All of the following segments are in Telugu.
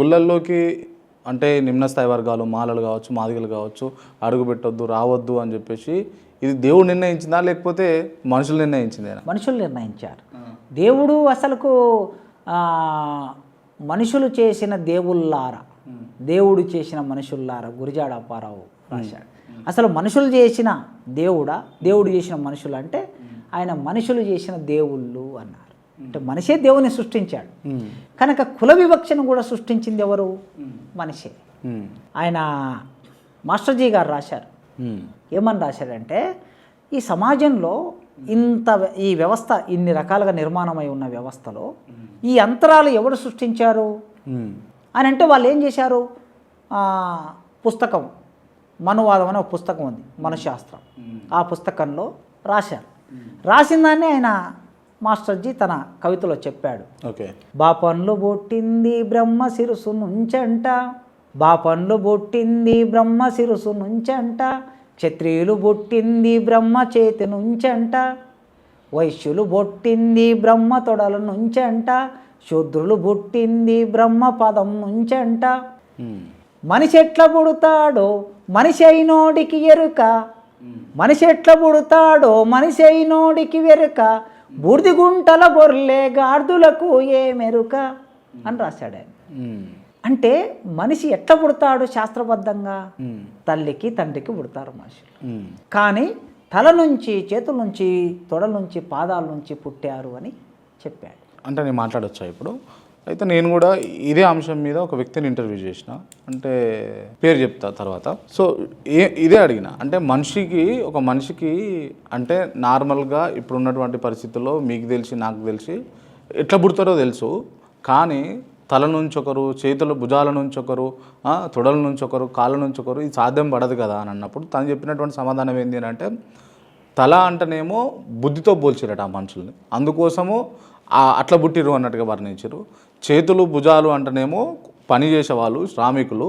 గుళ్ళల్లోకి అంటే నిమ్న స్థాయి వర్గాలు మాలలు కావచ్చు మాదిగలు కావచ్చు అడుగు పెట్టొద్దు రావద్దు అని చెప్పేసి ఇది దేవుడు నిర్ణయించిందా లేకపోతే మనుషులు నిర్ణయించిందేనా? మనుషులు నిర్ణయించారు. దేవుడు అసలుకు మనుషులు చేసిన దేవుళ్ళారా? దేవుడు చేసిన మనుషుల్లారా? గురిజాడ అప్పారావు రాశాడు. అసలు మనుషులు చేసిన దేవుడా? దేవుడు చేసిన మనుషులు అంటే ఆయన మనుషులు చేసిన దేవుళ్ళు అన్నారు. అంటే మనిషే దేవుని సృష్టించాడు. కనుక కుల వివక్షను కూడా సృష్టించింది ఎవరు? మనిషే. ఆయన మాస్టర్జీ గారు రాశారు. ఏమని రాశాడంటే ఈ సమాజంలో ఇంత ఈ వ్యవస్థ ఇన్ని రకాలుగా నిర్మాణమై ఉన్న వ్యవస్థలో ఈ అంతరాలు ఎవరు సృష్టించారు. అని అంటే వాళ్ళు ఏం చేశారు? పుస్తకం మనువాదం అనే ఒక పుస్తకం ఉంది మనశాస్త్రం. ఆ పుస్తకంలో రాశారు. రాసిన దాన్ని ఆయన మాస్టర్జీ తన కవితలో చెప్పాడు. ఓకే. బాపన్లు బొట్టింది బ్రహ్మ శిరుసు నుంచంట. బాపన్లు బొట్టింది బ్రహ్మ శిరుసు నుంచంట. క్షత్రియులు బొట్టింది బ్రహ్మ చేతి నుంచంట. వైశ్యులు బొట్టింది బ్రహ్మ తొడల నుంచంట. శూద్రులు బొట్టింది బ్రహ్మ పదం నుంచంట. మనిషి ఎట్లా పుడతాడో మనిషి అయినోడికి ఎరుక. మనిషి ఎట్లా పుడతాడో మనిషి అయినోడికి వెరుక. బూడిది గుంటల బొర్లే గాడిదలకు ఏ మెరుక అని రాశాడు ఆయన. అంటే మనిషి ఎట్లా పుడతాడు శాస్త్రబద్ధంగా. తల్లికి తండ్రికి పుడతారు మనుషులు. కానీ తల నుంచి చేతుల నుంచి తొడల నుంచి పాదాల నుంచి పుట్టారు అని చెప్పాడు అంటే నేను మాట్లాడొచ్చా ఇప్పుడు అయితే నేను కూడా ఇదే అంశం మీద ఒక వ్యక్తిని ఇంటర్వ్యూ చేసిన. అంటే పేరు చెప్తా తర్వాత. సో ఏ ఇదే అడిగిన. అంటే మనిషికి ఒక మనిషికి అంటే నార్మల్గా ఇప్పుడున్నటువంటి పరిస్థితుల్లో మీకు తెలిసి నాకు తెలిసి ఎట్లా పుడతారో తెలుసు. కానీ తల నుంచి ఒకరు చేతుల భుజాల నుంచి ఒకరు తొడల నుంచి ఒకరు కాళ్ళ నుంచి ఒకరు ఇది సాధ్యం పడదు కదా అని అన్నప్పుడు తను చెప్పినటువంటి సమాధానం ఏంటి అని అంటే తల అంటేనేమో బుద్ధితో పోల్చిరట ఆ మనుషుల్ని. అందుకోసము అట్లా పుట్టిరు అన్నట్టుగా వర్ణించారు చేతులు భుజాలు అంటేనేమో పని చేసేవాళ్ళు శ్రామికులు.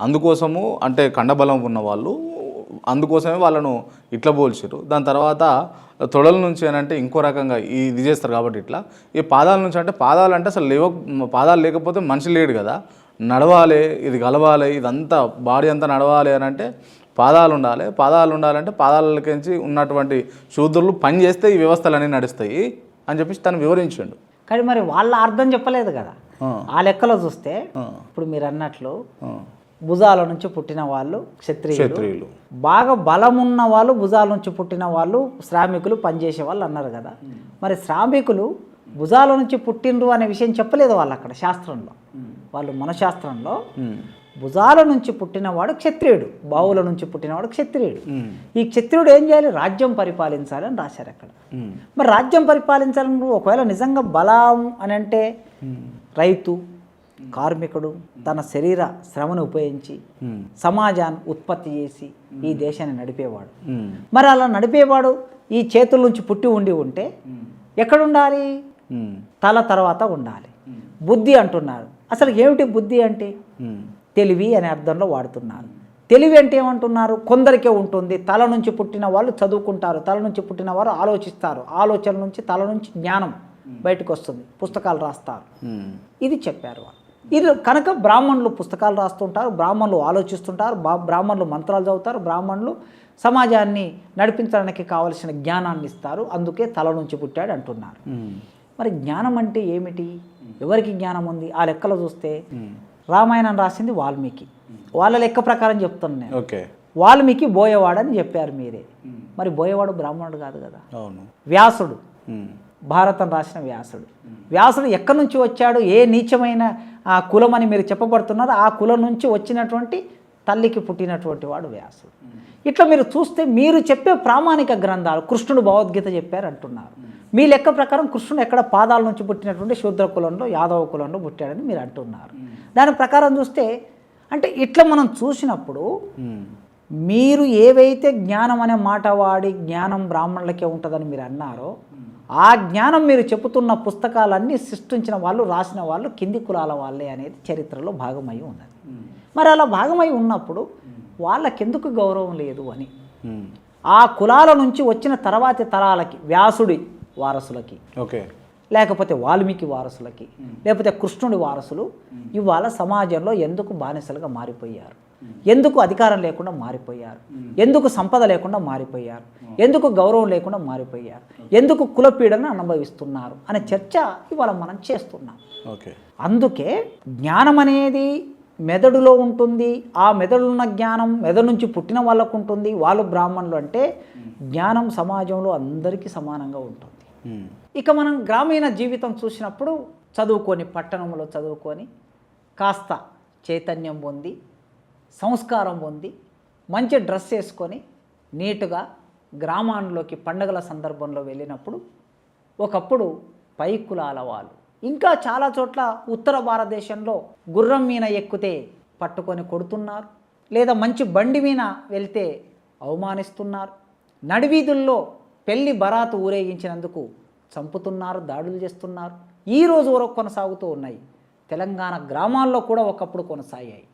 అందుకోసము అంటే కండబలం ఉన్నవాళ్ళు అందుకోసమే వాళ్ళను ఇట్లా పోల్చారు దాని తర్వాత తొడల నుంచి అని అంటే ఇంకో రకంగా ఇది చేస్తారు కాబట్టి ఇట్లా. ఈ పాదాల నుంచి అంటే పాదాలు అంటే అసలు లేవ పాదాలు లేకపోతే మనిషి లేడు కదా. నడవాలి ఇది గలవాలి ఇదంతా బాడీ అంతా నడవాలి అని అంటే పాదాలు ఉండాలి. పాదాలు ఉండాలంటే పాదాలకించి ఉన్నటువంటి శూద్రులు పని చేస్తే ఈ వ్యవస్థలన్నీ నడుస్తాయి. అని చెప్పేసి తను వివరించిండు కానీ మరి వాళ్ళ అర్థం చెప్పలేదు కదా ఆ. లెక్కలో చూస్తే. ఇప్పుడు మీరు అన్నట్లు. భుజాల నుంచి పుట్టిన వాళ్ళు క్షత్రియులు బాగా బలం ఉన్న వాళ్ళు భుజాల నుంచి పుట్టిన వాళ్ళు శ్రామికులు పనిచేసే వాళ్ళు అన్నారు కదా మరి శ్రామికులు భుజాల నుంచి పుట్టిండ్రు అనే విషయం చెప్పలేదు వాళ్ళు అక్కడ శాస్త్రంలో వాళ్ళు మనశాస్త్రంలో ఉమ్. భుజాల నుంచి పుట్టినవాడు క్షత్రియుడు బావుల నుంచి పుట్టినవాడు క్షత్రియుడు. ఈ క్షత్రియుడు ఏం చేయాలి రాజ్యం పరిపాలించాలి అని రాశారు అక్కడ. మరి రాజ్యం పరిపాలించాలని ఒకవేళ నిజంగా బలం అని అంటే రైతు కార్మికుడు తన శరీర శ్రమను ఉపయోగించి. సమాజాన్ని ఉత్పత్తి చేసి ఈ దేశాన్ని నడిపేవాడు. మరి అలా నడిపేవాడు ఈ చేతుల నుంచి పుట్టి ఉండి ఉంటే ఎక్కడ ఉండాలి. తల తర్వాత ఉండాలి బుద్ధి అంటున్నారు అసలు ఏమిటి బుద్ధి అంటే. తెలివి అనే అర్థంలో వాడుతున్నారు. తెలివి అంటే ఏమంటున్నారు? కొందరికే ఉంటుంది. తల నుంచి పుట్టిన వాళ్ళు చదువుకుంటారు. తల నుంచి పుట్టిన వారు ఆలోచిస్తారు. ఆలోచన నుంచి తల నుంచి జ్ఞానం బయటకు వస్తుంది పుస్తకాలు రాస్తారు. ఉమ్. ఇది చెప్పారు వాళ్ళు. ఇది కనుక బ్రాహ్మణులు పుస్తకాలు రాస్తుంటారు బ్రాహ్మణులు ఆలోచిస్తుంటారు బ్రాహ్మణులు మంత్రాలు చదువుతారు బ్రాహ్మణులు సమాజాన్ని నడిపించడానికి కావలసిన జ్ఞానాన్ని ఇస్తారు. అందుకే తల నుంచి పుట్టాడు అంటున్నారు. ఉమ్. మరి జ్ఞానం అంటే ఏమిటి? ఎవరికి జ్ఞానం ఉంది? ఆ లెక్కలో చూస్తే ఉమ్. రామాయణం రాసింది వాల్మీకి. వాళ్ళ లెక్క ప్రకారం చెప్తున్నాను నేను. ఓకే. వాల్మీకి బోయవాడని చెప్పారు మీరే. మరి బోయవాడు బ్రాహ్మణుడు కాదు కదా. అవును. వ్యాసుడు. భారతం రాసిన వ్యాసుడు. వ్యాసుడు ఎక్కడి నుంచి వచ్చాడు? ఏ నీచమైన ఆ కులం అని మీరు చెప్పబడుతున్నారు? ఆ కులం నుంచి వచ్చినటువంటి తల్లికి పుట్టినటువంటి వాడు వ్యాసుడు. ఇట్లా మీరు చూస్తే మీరు చెప్పే ప్రామాణిక గ్రంథాలు కృష్ణుడు భగవద్గీత చెప్పారు అంటున్నారు. మీ లెక్క ప్రకారం కృష్ణుడు ఎక్కడ పాదాల నుంచి పుట్టినటువంటి శూద్ర కులంలో యాదవ కులంలో పుట్టాడని మీరు అంటున్నారు. దాని ప్రకారం చూస్తే అంటే ఇట్లా మనం చూసినప్పుడు మీరు ఏవైతే జ్ఞానం అనే మాట వాడి జ్ఞానం బ్రాహ్మణులకే ఉంటుందని మీరు అన్నారో ఆ జ్ఞానం మీరు చెబుతున్న పుస్తకాలన్నీ సృష్టించిన వాళ్ళు రాసిన వాళ్ళు కింది కులాల వాళ్ళే అనేది చరిత్రలో భాగమై ఉన్నది. మరి అలా భాగమై ఉన్నప్పుడు వాళ్ళకెందుకు గౌరవం లేదు అని. ఆ కులాల నుంచి వచ్చిన తర్వాతి తరాలకి వ్యాసుడి వారసులకి ఓకే. లేకపోతే వాల్మీకి వారసులకి లేకపోతే కృష్ణుడి వారసులు ఇవాళ సమాజంలో ఎందుకు బానిసలుగా మారిపోయారు? ఎందుకు అధికారం లేకుండా మారిపోయారు? ఎందుకు సంపద లేకుండా మారిపోయారు? ఎందుకు గౌరవం లేకుండా మారిపోయారు? ఎందుకు కులపీడన అనుభవిస్తున్నారు? అనే చర్చ ఇవాళ మనం చేస్తున్నాం. ఓకే అందుకే జ్ఞానం అనేది మెదడులో ఉంటుంది. ఆ మెదడులో ఉన్న జ్ఞానం మెదడు నుంచి పుట్టిన వాళ్ళకు ఉంటుంది. వాళ్ళు బ్రాహ్మణులు అంటే జ్ఞానం సమాజంలో అందరికీ సమానంగా ఉంటుంది. ఇక మనం గ్రామీణ జీవితం చూసినప్పుడు చదువుకొని పట్టణంలో చదువుకొని కాస్త చైతన్యం పొంది సంస్కారం పొంది మంచి డ్రెస్ వేసుకొని నీటుగా గ్రామాల్లోకి పండగల సందర్భంలో వెళ్ళినప్పుడు ఒకప్పుడు పై కులాల వాళ్ళు. ఇంకా చాలా చోట్ల ఉత్తర భారతదేశంలో గుర్రం మీద ఎక్కితే పట్టుకొని కొడుతున్నారు. లేదా మంచి బండి మీద వెళ్తే అవమానిస్తున్నారు. నడివీధుల్లో పెళ్ళి బరాతు ఊరేగించినందుకు చంపుతున్నారు దాడులు చేస్తున్నారు. ఈ రోజు వరకు కొనసాగుతూ ఉన్నాయి. తెలంగాణ గ్రామాల్లో కూడా ఒకప్పుడు కొనసాగాయి.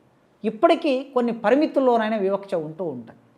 ఇప్పటికీ కొన్ని పరిమితుల్లోనైనా వివక్ష ఉంటూ ఉంటుంది.